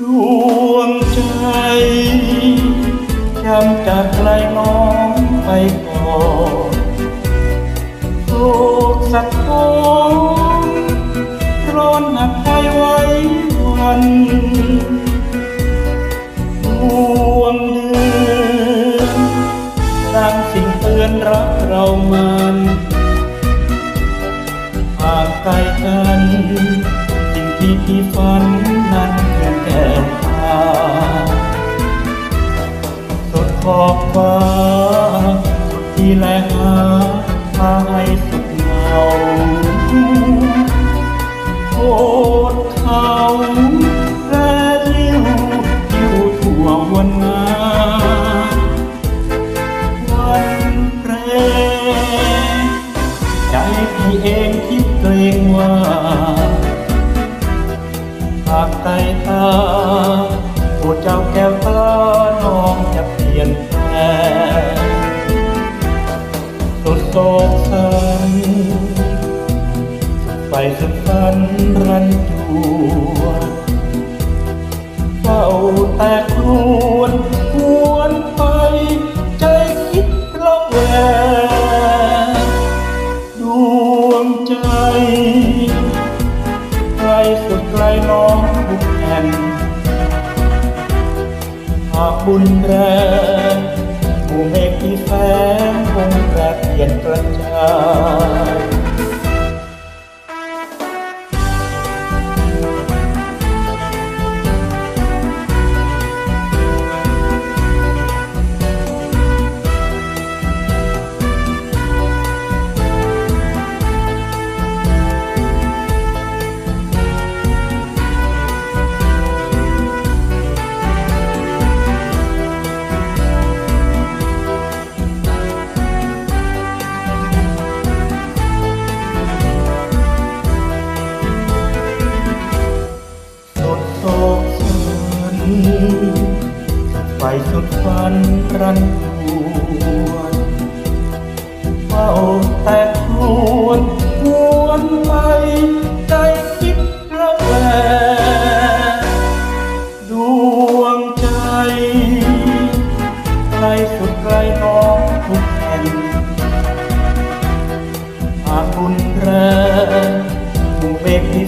ดวงใจจำจากไกลน้องไปก่อนโลกสักคนร้อนหนักใจไว้วันดวงเดือนสร้างสิ่งเตือนรักเรามันห่างไกลกันสิ่งที่พี่ฝัน ที่แลหาพาให้สุดเหงาโคตรเขาแปรลิ้วอยู่ทั่ววันงาวันแปรใจพี่เองคิดเกรงว่าหากไกลตา ไปสุดฝันรันจวเฝ้าแต่ครวนหวนไปใจคิดระแวงดวงใจไกลสุดไกลน้องทุกแห่งหากบุญแรงผู้เมฆที่แฝงคงแปรเปลี่ยนกระจาย ใสุดฝันรันรวนเฝ้าแต่ครวนหวนไปใจคิดระแวงดวงใจใกลสุดไกลน้องทุกแห่งหากรุนแรงคงเป็นที่